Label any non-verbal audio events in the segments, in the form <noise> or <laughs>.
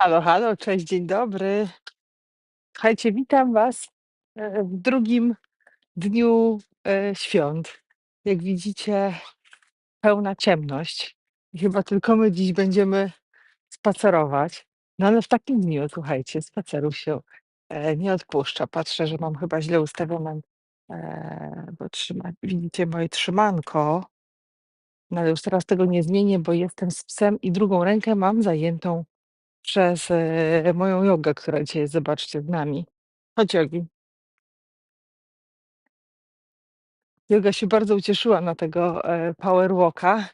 Halo, halo, cześć, dzień dobry. Słuchajcie, witam Was e, w drugim dniu e, świąt. Jak widzicie, pełna ciemność. I chyba tylko my dziś będziemy spacerować. No ale w takim dniu, słuchajcie, spaceru się e, nie odpuszcza. Patrzę, że mam chyba źle ustawione, e, bo trzyma, widzicie moje trzymanko. No ale już teraz tego nie zmienię, bo jestem z psem i drugą rękę mam zajętą przez e, moją jogę, która dzisiaj jest, zobaczcie, z nami. Chodź, Jogi. Joga się bardzo ucieszyła na tego e, power walka,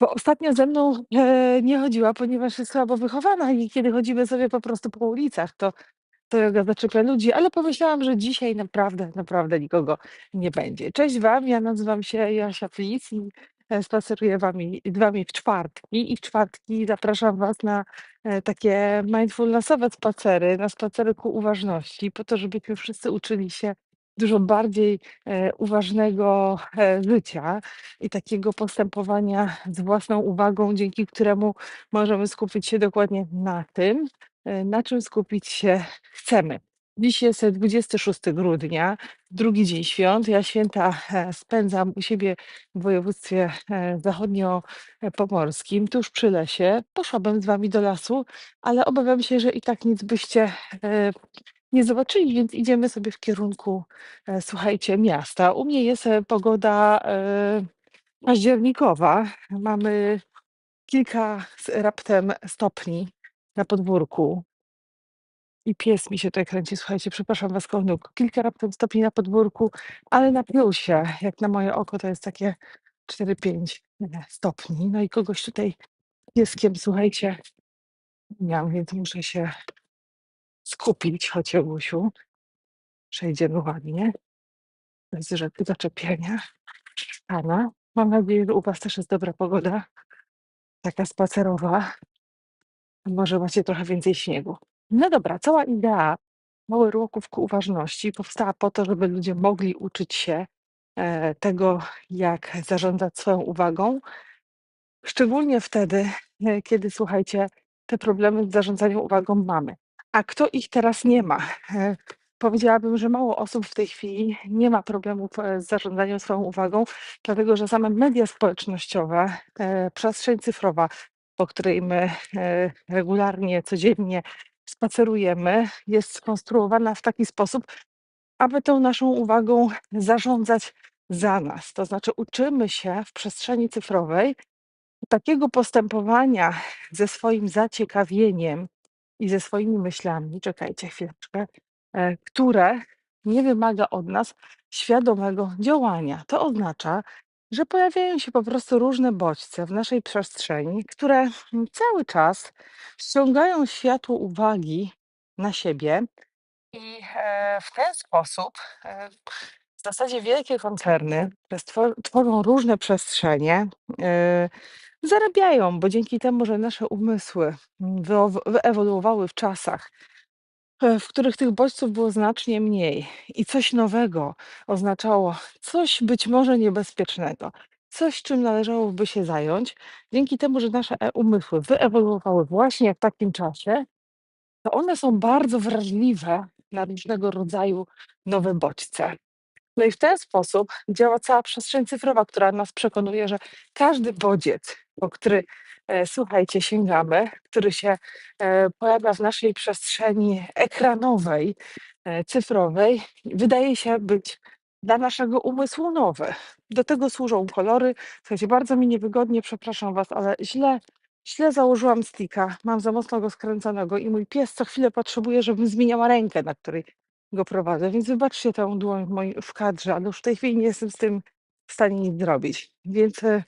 bo ostatnio ze mną e, nie chodziła, ponieważ jest słabo wychowana i kiedy chodzimy sobie po prostu po ulicach, to to joga zaczepia ludzi, ale pomyślałam, że dzisiaj naprawdę, naprawdę nikogo nie będzie. Cześć Wam, ja nazywam się Jasia Flis i spaceruję wami, Wami w czwartki i w czwartki zapraszam Was na e, takie mindfulnessowe spacery, na spacery ku uważności, po to, żebyśmy wszyscy uczyli się dużo bardziej e, uważnego e, życia i takiego postępowania z własną uwagą, dzięki któremu możemy skupić się dokładnie na tym, na czym skupić się chcemy. Dziś jest e, 26 grudnia, drugi dzień świąt. Ja święta e, spędzam u siebie w województwie e, zachodniopomorskim, tuż przy lesie. Poszłabym z wami do lasu, ale obawiam się, że i tak nic byście e, nie zobaczyli, więc idziemy sobie w kierunku, słuchajcie, miasta. U mnie jest pogoda październikowa. Mamy kilka raptem stopni na podwórku. I pies mi się tutaj kręci, słuchajcie, przepraszam was, nóg. Kilka raptem stopni na podwórku, ale na plusie, jak na moje oko, to jest takie 4-5 stopni. No i kogoś tutaj pieskiem, słuchajcie, miałam, więc muszę się skupić, chodź Jogusiu. Przejdziemy ładnie, bez rzeczy zaczepienia. Pana, mam nadzieję, że u was też jest dobra pogoda, taka spacerowa. Może macie trochę więcej śniegu. No dobra, cała idea Mały Ruchów ku uważności powstała po to, żeby ludzie mogli uczyć się e, tego, jak zarządzać swoją uwagą, szczególnie wtedy, e, kiedy słuchajcie, te problemy z zarządzaniem uwagą mamy. A kto ich teraz nie ma? E, Powiedziałabym, że mało osób w tej chwili nie ma problemów z zarządzaniem swoją uwagą, dlatego że same media społecznościowe, przestrzeń cyfrowa, po której my regularnie, codziennie spacerujemy, jest skonstruowana w taki sposób, aby tą naszą uwagą zarządzać za nas. To znaczy, uczymy się w przestrzeni cyfrowej takiego postępowania ze swoim zaciekawieniem i ze swoimi myślami, czekajcie chwileczkę, e, które nie wymaga od nas świadomego działania. To oznacza, że pojawiają się po prostu różne bodźce w naszej przestrzeni, które mm, cały czas ściągają światło uwagi na siebie i e, w ten sposób e, w zasadzie wielkie koncerny, które stwor- tworzą różne przestrzenie, e, zarabiają, bo dzięki temu, że nasze umysły mm, wyewoluowały w czasach, w których tych bodźców było znacznie mniej i coś nowego oznaczało coś być może niebezpiecznego, coś, czym należałoby się zająć, dzięki temu, że nasze e- umysły wyewoluowały właśnie w takim czasie, to one są bardzo wrażliwe na różnego rodzaju nowe bodźce. No i w ten sposób działa cała przestrzeń cyfrowa, która nas przekonuje, że każdy bodziec, po który, e, słuchajcie, sięgamy, który się e, pojawia w naszej przestrzeni ekranowej, e, cyfrowej, wydaje się być dla naszego umysłu nowy. Do tego służą kolory. Słuchajcie, bardzo mi niewygodnie, przepraszam Was, ale źle, źle założyłam sticka. Mam za mocno go skręconego i mój pies co chwilę potrzebuje, żebym zmieniała rękę, na której go prowadzę, więc wybaczcie tę dłoń w kadrze, ale już w tej chwili nie jestem z tym w stanie nic zrobić. Więc e,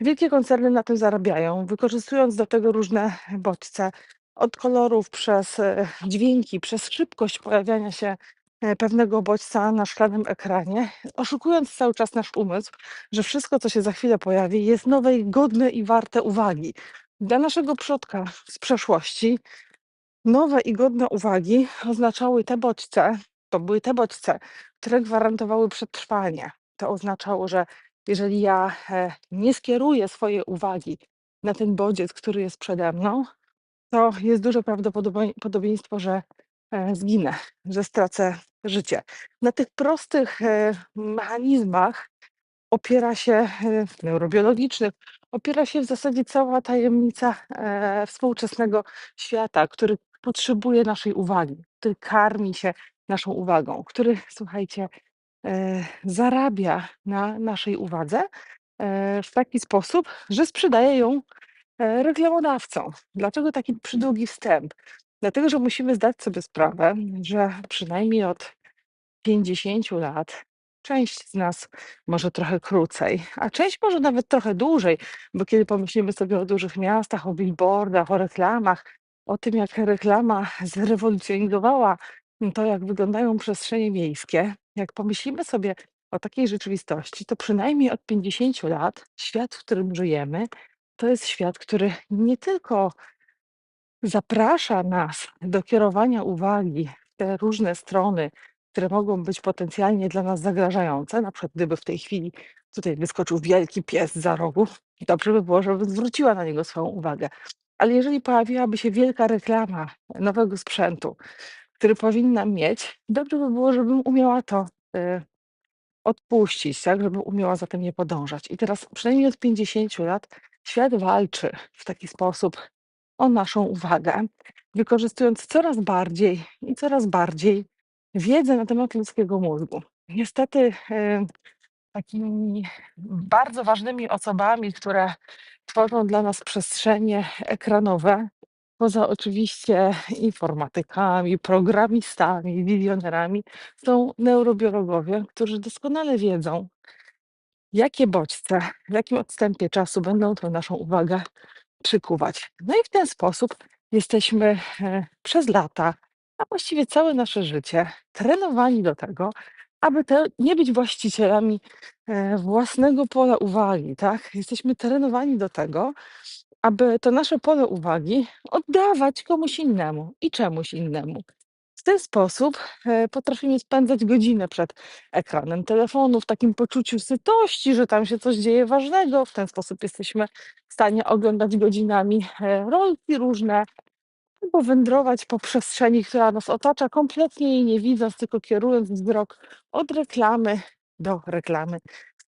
wielkie koncerny na tym zarabiają, wykorzystując do tego różne bodźce, od kolorów przez e, dźwięki, przez szybkość pojawiania się e, pewnego bodźca na szklanym ekranie, oszukując cały czas nasz umysł, że wszystko, co się za chwilę pojawi, jest nowe i godne i warte uwagi. Dla naszego przodka z przeszłości Nowe i godne uwagi oznaczały te bodźce, to były te bodźce, które gwarantowały przetrwanie. To oznaczało, że jeżeli ja e, nie skieruję swojej uwagi na ten bodziec, który jest przede mną, to jest duże prawdopodobie podobieństwo, że, e, zginę, że stracę życie. Na tych prostych, e, mechanizmach opiera się, neurobiologicznych, opiera się w zasadzie cała tajemnica, współczesnego świata, który potrzebuje naszej uwagi, który karmi się naszą uwagą, który, słuchajcie, e, zarabia na naszej uwadze, e, w taki sposób, że sprzedaje ją E, reklamodawcą. Dlaczego taki przydługi wstęp? Dlatego, że musimy zdać sobie sprawę, że przynajmniej od 50 lat część z nas może trochę krócej, a część może nawet trochę dłużej, bo kiedy pomyślimy sobie o dużych miastach, o billboardach, o reklamach, o tym, jak reklama zrewolucjonizowała to, jak wyglądają przestrzenie miejskie, jak pomyślimy sobie o takiej rzeczywistości, to przynajmniej od 50 lat świat, w którym żyjemy, to jest świat, który nie tylko zaprasza nas do kierowania uwagi w te różne strony, które mogą być potencjalnie dla nas zagrażające. Na przykład, gdyby w tej chwili tutaj wyskoczył wielki pies za rogu, dobrze by było, żebym zwróciła na niego swoją uwagę. Ale jeżeli pojawiłaby się wielka reklama nowego sprzętu, który powinnam mieć, dobrze by było, żebym umiała to y, odpuścić, tak, żebym umiała za tym nie podążać. I teraz przynajmniej od 50 lat świat walczy w taki sposób o naszą uwagę, wykorzystując coraz bardziej i coraz bardziej wiedzę na temat ludzkiego mózgu. Niestety, e, takimi bardzo ważnymi osobami, które tworzą dla nas przestrzenie ekranowe, poza oczywiście informatykami, programistami, wizjonerami, są neurobiologowie, którzy doskonale wiedzą, jakie bodźce, w jakim odstępie czasu będą tą naszą uwagę przykuwać. No i w ten sposób jesteśmy e, przez lata, a właściwie całe nasze życie, trenowani do tego, aby te, nie być właścicielami e, własnego pola uwagi, tak? Jesteśmy trenowani do tego, aby to nasze pole uwagi oddawać komuś innemu i czemuś innemu. W ten sposób e, potrafimy spędzać godzinę przed ekranem telefonu w takim poczuciu sytości, że tam się coś dzieje ważnego. W ten sposób jesteśmy w stanie oglądać godzinami e, rolki różne, albo wędrować po przestrzeni, która nas otacza, kompletnie jej nie widząc, tylko kierując wzrok od reklamy do reklamy.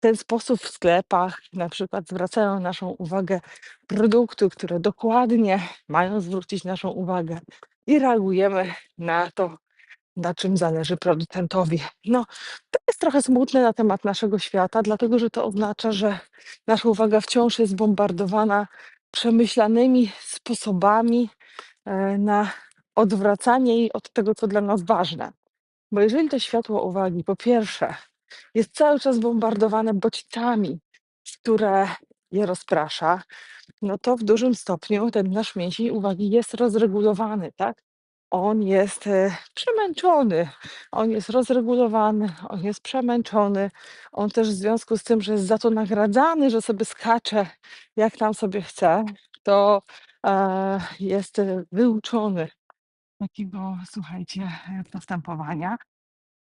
Ten sposób w sklepach na przykład zwracają naszą uwagę produkty, które dokładnie mają zwrócić naszą uwagę i reagujemy na to, na czym zależy producentowi. No, to jest trochę smutne na temat naszego świata, dlatego że to oznacza, że nasza uwaga wciąż jest bombardowana przemyślanymi sposobami e, na odwracanie jej od tego, co dla nas ważne. Bo jeżeli to światło uwagi, po pierwsze, jest cały czas bombardowane bodźcami, które je rozprasza, no to w dużym stopniu ten nasz mięsień uwagi jest rozregulowany, tak? On jest e, przemęczony, on jest rozregulowany, on jest przemęczony. On też w związku z tym, że jest za to nagradzany, że sobie skacze jak tam sobie chce, to e, jest e, wyuczony takiego, słuchajcie, postępowania.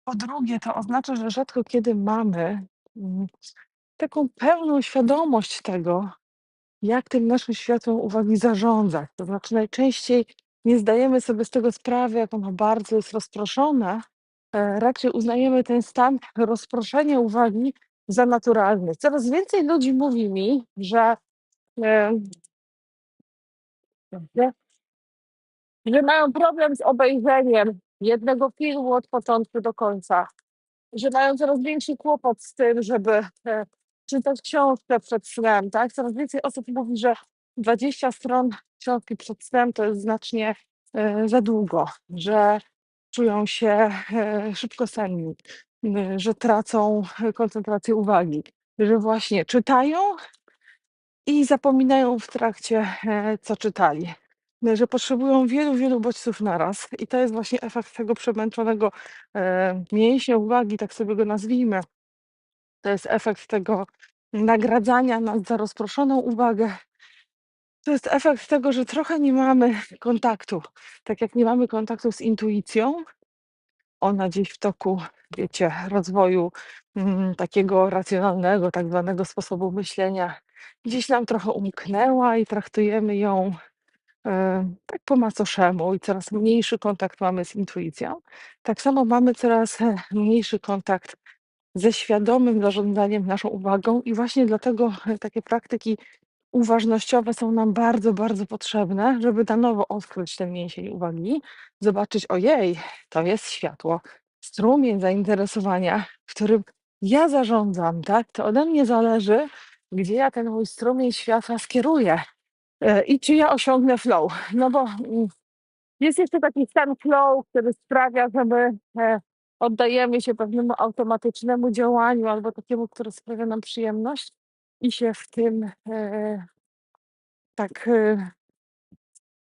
Po drugie, to oznacza, że rzadko kiedy mamy mm, taką pełną świadomość tego, jak tym naszym światłem uwagi zarządzać. To znaczy, najczęściej nie zdajemy sobie z tego sprawy, jak ono bardzo jest rozproszone. E, raczej uznajemy ten stan rozproszenia uwagi za naturalny. Coraz więcej ludzi mówi mi, że, e, że, że mają problem z obejrzeniem jednego filmu od początku do końca że mają coraz większy kłopot z tym, żeby e, czytać książkę przed snem, tak? Coraz więcej osób mówi, że 20 stron książki przed snem to jest znacznie e, za długo, że czują się e, szybko senni, że tracą koncentrację uwagi, że właśnie czytają i zapominają w trakcie, co czytali. Że potrzebują wielu, wielu bodźców naraz. I to jest właśnie efekt tego przemęczonego e, mięśnia uwagi, tak sobie go nazwijmy. To jest efekt tego nagradzania nas za rozproszoną uwagę. To jest efekt tego, że trochę nie mamy kontaktu. Tak jak nie mamy kontaktu z intuicją, ona gdzieś w toku, wiecie, rozwoju mm, takiego racjonalnego, tak zwanego sposobu myślenia, gdzieś nam trochę umknęła i traktujemy ją e, tak po macoszemu i coraz mniejszy kontakt mamy z intuicją, tak samo mamy coraz e, mniejszy kontakt ze świadomym zarządzaniem naszą uwagą i właśnie dlatego e, takie praktyki uważnościowe są nam bardzo, bardzo potrzebne, żeby na nowo odkryć ten mięsień uwagi, zobaczyć, ojej, to jest światło, strumień zainteresowania, którym ja zarządzam, tak? To ode mnie zależy, gdzie ja ten mój strumień światła skieruję i czy ja osiągnę flow. No bo mm, jest jeszcze taki stan flow, który sprawia, że my e, oddajemy się pewnemu automatycznemu działaniu albo takiemu, które sprawia nam przyjemność i się w tym e, tak e,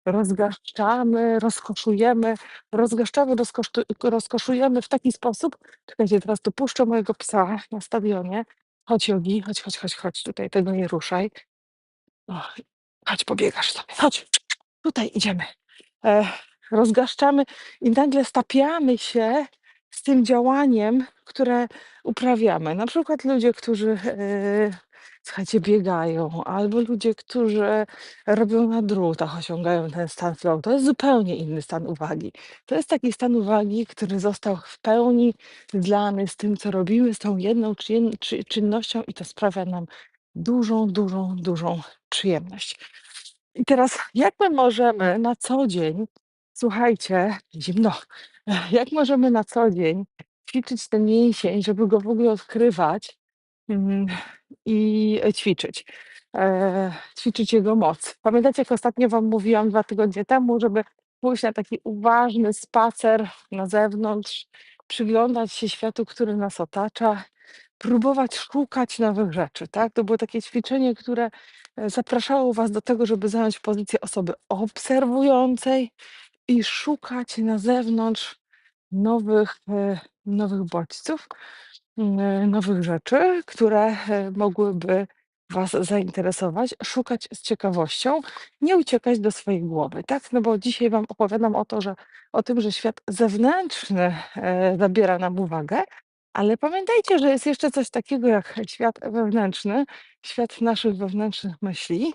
rozgaszczamy, rozkoszujemy, rozgaszczamy, rozkosztu, rozkoszujemy w taki sposób. Czekajcie, teraz tu puszczę mojego psa na stadionie. Chodź, Jogi, chodź, chodź, chodź, chodź, tutaj tego nie ruszaj. O, chodź, pobiegasz sobie, chodź, tutaj idziemy. E, rozgaszczamy i nagle stapiamy się z tym działaniem, które uprawiamy. Na przykład ludzie, którzy e, słuchajcie, biegają, albo ludzie, którzy robią na drutach, osiągają ten stan flow. To jest zupełnie inny stan uwagi. To jest taki stan uwagi, który został w pełni zlany z tym, co robimy, z tą jedną czyn, czy, czynnością i to sprawia nam dużą, dużą, dużą przyjemność. I teraz, jak my możemy na co dzień, słuchajcie, zimno, <laughs> jak możemy na co dzień ćwiczyć ten mięsień, żeby go w ogóle odkrywać mm, i ćwiczyć, e, ćwiczyć jego moc. Pamiętacie, jak ostatnio Wam mówiłam dwa tygodnie temu, żeby pójść na taki uważny spacer na zewnątrz, przyglądać się światu, który nas otacza, próbować szukać nowych rzeczy, tak? To było takie ćwiczenie, które e, zapraszało Was do tego, żeby zająć pozycję osoby obserwującej i szukać na zewnątrz nowych, e, nowych bodźców, mm, e, nowych rzeczy, które mogłyby Was zainteresować, szukać z ciekawością, nie uciekać do swojej głowy, tak? No bo dzisiaj Wam opowiadam o to, że o tym, że świat zewnętrzny zabiera nam uwagę, ale pamiętajcie, że jest jeszcze coś takiego jak świat wewnętrzny, świat naszych wewnętrznych myśli,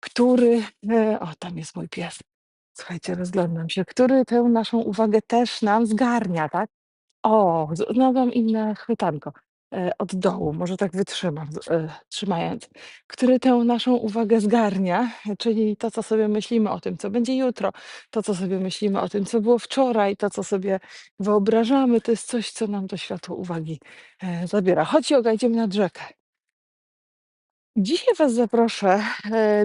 który, e, o tam jest mój pies, słuchajcie, rozglądam się, który tę naszą uwagę też nam zgarnia, tak? O, znalazłam inne chwytanko, e, od dołu, może tak wytrzymam, e, trzymając, który tę naszą uwagę zgarnia, czyli to, co sobie myślimy o tym, co będzie jutro, to, co sobie myślimy o tym, co było wczoraj, to, co sobie wyobrażamy, to jest coś, co nam to światło uwagi e, zabiera. Chodź, Joga, idziemy nad rzekę. Dzisiaj Was zaproszę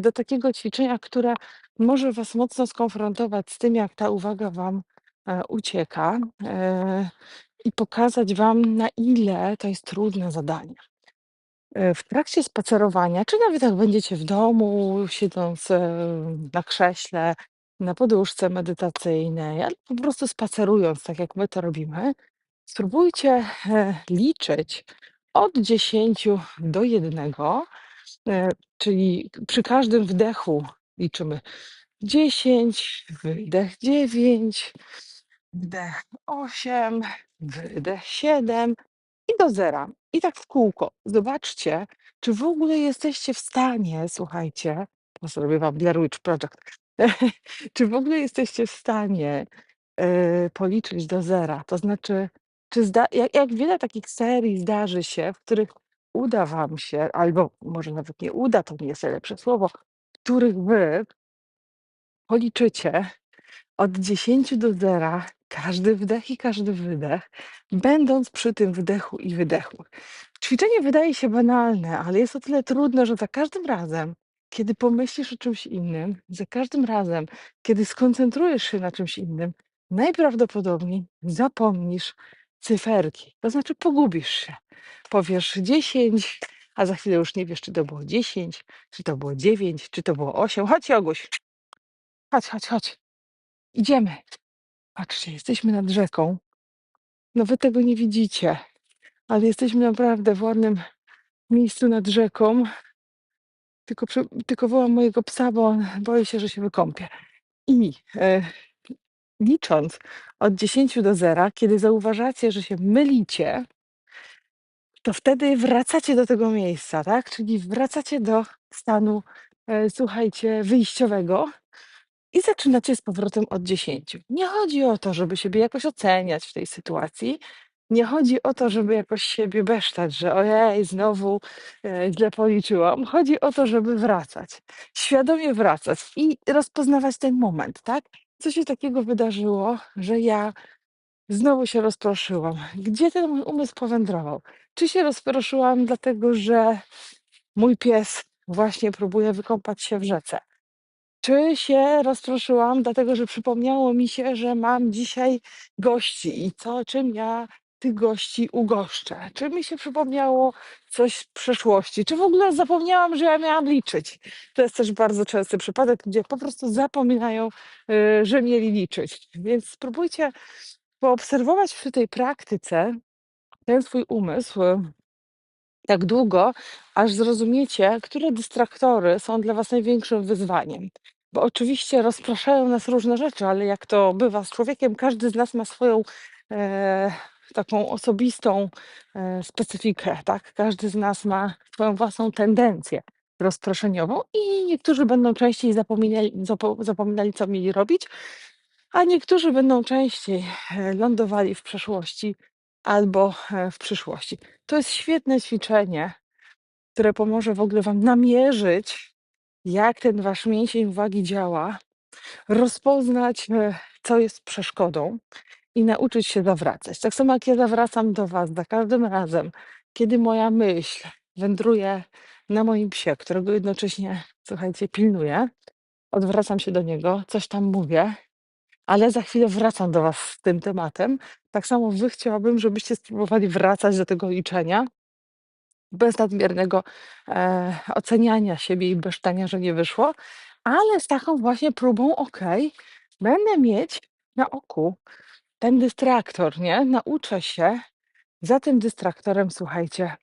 do takiego ćwiczenia, które może Was mocno skonfrontować z tym, jak ta uwaga Wam ucieka i pokazać Wam, na ile to jest trudne zadanie. E, W trakcie spacerowania, czy nawet jak będziecie w domu, siedząc e, na krześle, na poduszce medytacyjnej, albo po prostu spacerując, tak jak my to robimy, spróbujcie e, liczyć od 10 do jednego. E, czyli przy każdym wdechu liczymy 10, wydech 9, wdech 8, wydech 7 i do zera. I tak w kółko. Zobaczcie, czy w ogóle jesteście w stanie, słuchajcie, to zrobię wam Blair Witch Project, <laughs> czy w ogóle jesteście w stanie e, policzyć do zera? To znaczy, czy zda, jak, jak wiele takich serii zdarzy się, w których uda wam się, albo może nawet nie uda, to nie jest najlepsze słowo, których wy policzycie od 10 do zera każdy wdech i każdy wydech, będąc przy tym wdechu i wydechu. Ćwiczenie wydaje się banalne, ale jest o tyle trudne, że za każdym razem, kiedy pomyślisz o czymś innym, za każdym razem, kiedy skoncentrujesz się na czymś innym, najprawdopodobniej zapomnisz cyferki. To znaczy pogubisz się. Powiesz 10, a za chwilę już nie wiesz, czy to było 10, czy to było 9, czy to było 8. Chodź, Joguś. Chodź, chodź, chodź. Idziemy. Patrzcie, jesteśmy nad rzeką. No wy tego nie widzicie, ale jesteśmy naprawdę w ładnym miejscu nad rzeką. Tylko, tylko wołam mojego psa, bo on boi się, że się wykąpie. I e, licząc od 10 do zera, kiedy zauważacie, że się mylicie, to wtedy wracacie do tego miejsca, tak? Czyli wracacie do stanu, e, słuchajcie, wyjściowego I zaczynacie z powrotem od 10. Nie chodzi o to, żeby siebie jakoś oceniać w tej sytuacji. Nie chodzi o to, żeby jakoś siebie besztać, że ojej, znowu e, źle policzyłam. Chodzi o to, żeby wracać, świadomie wracać i rozpoznawać ten moment, tak? Co się takiego wydarzyło, że ja znowu się rozproszyłam? Gdzie ten mój umysł powędrował? Czy się rozproszyłam dlatego, że mój pies właśnie próbuje wykąpać się w rzece? Czy się rozproszyłam, dlatego że przypomniało mi się, że mam dzisiaj gości i co, czym ja tych gości ugoszczę? Czy mi się przypomniało coś z przeszłości? Czy w ogóle zapomniałam, że ja miałam liczyć? To jest też bardzo częsty przypadek, gdzie po prostu zapominają, y, że mieli liczyć. Więc spróbujcie poobserwować przy tej praktyce ten swój umysł, tak długo, aż zrozumiecie, które dystraktory są dla Was największym wyzwaniem. Bo oczywiście rozpraszają nas różne rzeczy, ale jak to bywa z człowiekiem, każdy z nas ma swoją e, taką osobistą e, specyfikę, tak? Każdy z nas ma swoją własną tendencję rozproszeniową i niektórzy będą częściej zapominali, zapo- zapominali, co mieli robić, a niektórzy będą częściej e, lądowali w przeszłości albo e, w przyszłości. To jest świetne ćwiczenie, które pomoże w ogóle Wam namierzyć, jak ten Wasz mięsień uwagi działa, rozpoznać, e, co jest przeszkodą i nauczyć się zawracać. Tak samo jak ja zawracam do Was za każdym razem, kiedy moja myśl wędruje na moim psie, którego jednocześnie, słuchajcie, pilnuję, odwracam się do niego, coś tam mówię, ale za chwilę wracam do Was z tym tematem. Tak samo Wy chciałabym, żebyście spróbowali wracać do tego liczenia bez nadmiernego e, oceniania siebie i besztania, że nie wyszło, ale z taką właśnie próbą, okej, będę mieć na oku ten dystraktor, nie? Nauczę się za tym dystraktorem, słuchajcie,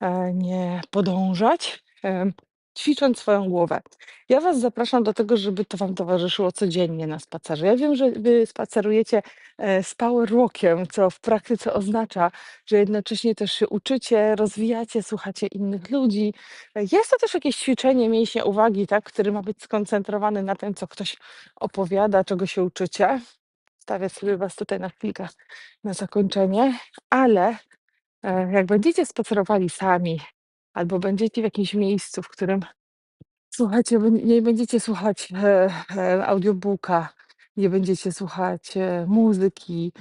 e, nie podążać, em, ćwicząc swoją głowę. Ja Was zapraszam do tego, żeby to Wam towarzyszyło codziennie na spacerze. Ja wiem, że Wy spacerujecie e, z power walkiem, co w praktyce oznacza, że jednocześnie też się uczycie, rozwijacie, słuchacie innych ludzi. Jest to też jakieś ćwiczenie mięśnia uwagi, tak, który ma być skoncentrowany na tym, co ktoś opowiada, czego się uczycie. Stawię sobie Was tutaj na chwilkę na zakończenie, ale E, jak będziecie spacerowali sami, albo będziecie w jakimś miejscu, w którym słuchacie, b- nie będziecie słuchać e, e, audiobooka, nie będziecie słuchać e, muzyki,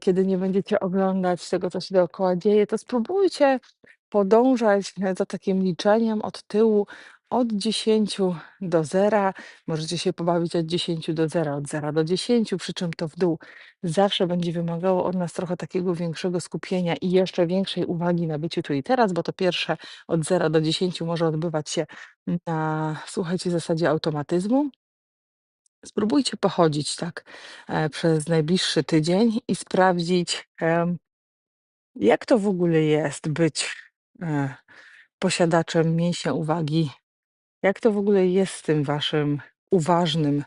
kiedy nie będziecie oglądać tego, co się dookoła dzieje, to spróbujcie podążać za takim liczeniem od tyłu od 10 do zera. Możecie się pobawić od 10 do zera, od zera do 10, przy czym to w dół zawsze będzie wymagało od nas trochę takiego większego skupienia i jeszcze większej uwagi na byciu tu i teraz, bo to pierwsze od zera do 10 może odbywać się na, słuchajcie, zasadzie automatyzmu. Spróbujcie pochodzić tak e, przez najbliższy tydzień i sprawdzić, jak to w ogóle jest być e, posiadaczem mięśnia uwagi, jak to w ogóle jest z tym waszym uważnym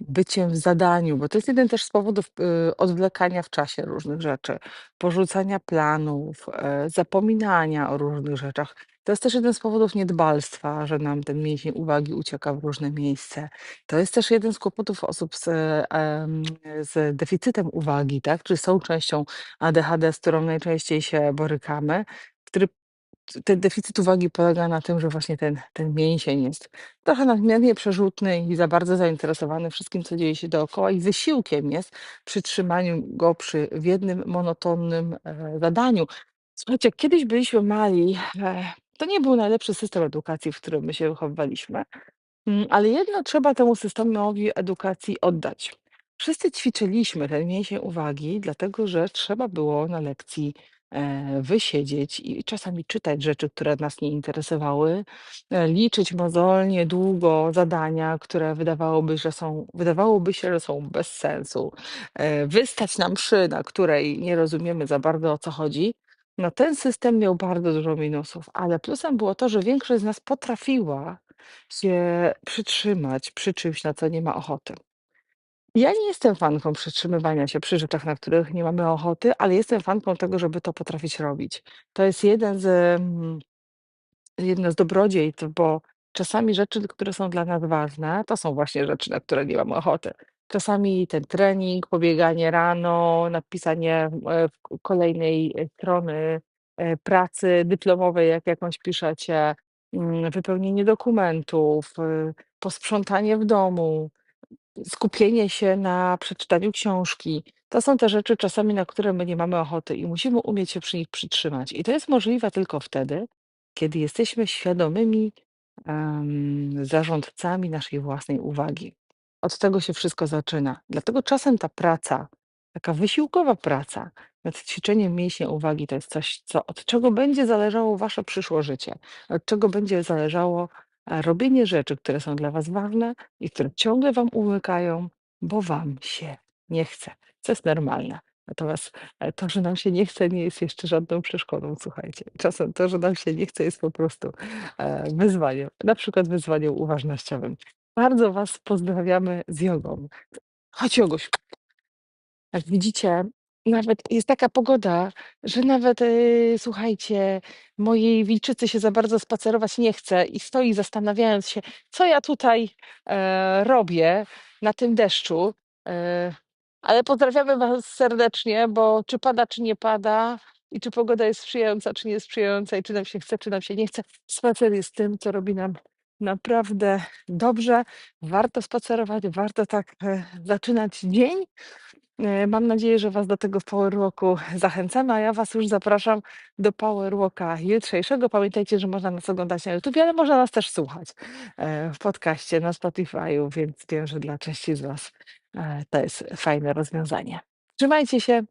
byciem w zadaniu, bo to jest jeden też z powodów y, odwlekania w czasie różnych rzeczy, porzucania planów, e, zapominania o różnych rzeczach. To jest też jeden z powodów niedbalstwa, że nam ten mięsień uwagi ucieka w różne miejsce. To jest też jeden z kłopotów osób z, em, z deficytem uwagi, tak? Czy są częścią ADHD, z którą najczęściej się borykamy, który ten deficyt uwagi polega na tym, że właśnie ten, ten mięsień jest trochę nadmiernie przerzutny i za bardzo zainteresowany wszystkim, co dzieje się dookoła, i wysiłkiem jest przy trzymaniu go przy w jednym monotonnym e, zadaniu. Słuchajcie, jak kiedyś byliśmy mali, e, to nie był najlepszy system edukacji, w którym my się wychowywaliśmy. Mm, Ale jedno trzeba temu systemowi edukacji oddać. Wszyscy ćwiczyliśmy ten mięsień uwagi, dlatego że trzeba było na lekcji e, wysiedzieć i czasami czytać rzeczy, które nas nie interesowały, e, liczyć mozolnie, długo zadania, które wydawałoby, że są, wydawałoby się, że są bez sensu, e, wystać na mszy, na której nie rozumiemy za bardzo o co chodzi. No ten system miał bardzo dużo minusów, ale plusem było to, że większość z nas potrafiła się przytrzymać przy czymś, na co nie ma ochoty. Ja nie jestem fanką przytrzymywania się przy rzeczach, na których nie mamy ochoty, ale jestem fanką tego, żeby to potrafić robić. To jest jeden z, mm, jedno z dobrodziejstw, bo Czasami rzeczy, które są dla nas ważne, to są właśnie rzeczy, na które nie mamy ochoty. Czasami ten trening, pobieganie rano, napisanie e, kolejnej e, strony e, pracy dyplomowej, jak jakąś piszecie, mm, wypełnienie dokumentów, posprzątanie w domu, skupienie się na przeczytaniu książki. To są te rzeczy czasami, na które my nie mamy ochoty i musimy umieć się przy nich przytrzymać. I to jest możliwe tylko wtedy, kiedy jesteśmy świadomymi zarządcami naszej własnej uwagi. Od tego się wszystko zaczyna. Dlatego czasem ta praca, taka wysiłkowa praca nad ćwiczeniem mięśnia uwagi, to jest coś, co, od czego będzie zależało wasze przyszłe życie, od czego będzie zależało robienie rzeczy, które są dla was ważne i które ciągle wam umykają, bo wam się nie chce, co jest normalne. Natomiast e, to, że nam się nie chce, nie jest jeszcze żadną przeszkodą, słuchajcie. Czasem to, że nam się nie chce, jest po prostu e, wyzwaniem, na przykład wyzwaniem uważnościowym. Bardzo was pozdrawiamy z jogą. Chodź, Jogoś. Jak widzicie, nawet jest taka pogoda, że nawet, yy, słuchajcie, mojej wilczycy się za bardzo spacerować nie chce i stoi zastanawiając się, co ja tutaj e, robię na tym deszczu. E, ale pozdrawiamy Was serdecznie, bo czy pada, czy nie pada, i czy pogoda jest sprzyjająca, czy nie jest sprzyjająca, i czy nam się chce, czy nam się nie chce. Spacer jest tym, co robi nam naprawdę dobrze. Warto spacerować, warto tak e, zaczynać dzień. E, Mam nadzieję, że Was do tego Power Walku zachęcamy, a ja Was już zapraszam do Power Walka jutrzejszego. Pamiętajcie, że można nas oglądać na YouTube, ale można nas też słuchać e, w podcaście na Spotify'u, więc wiem, że dla części z Was e, to jest fajne rozwiązanie. Trzymajcie się,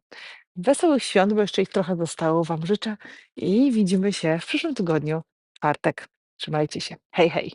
wesołych świąt, bo jeszcze ich trochę zostało Wam życzę i widzimy się w przyszłym tygodniu, w czwartek. Trzymajcie się. Hej, hej.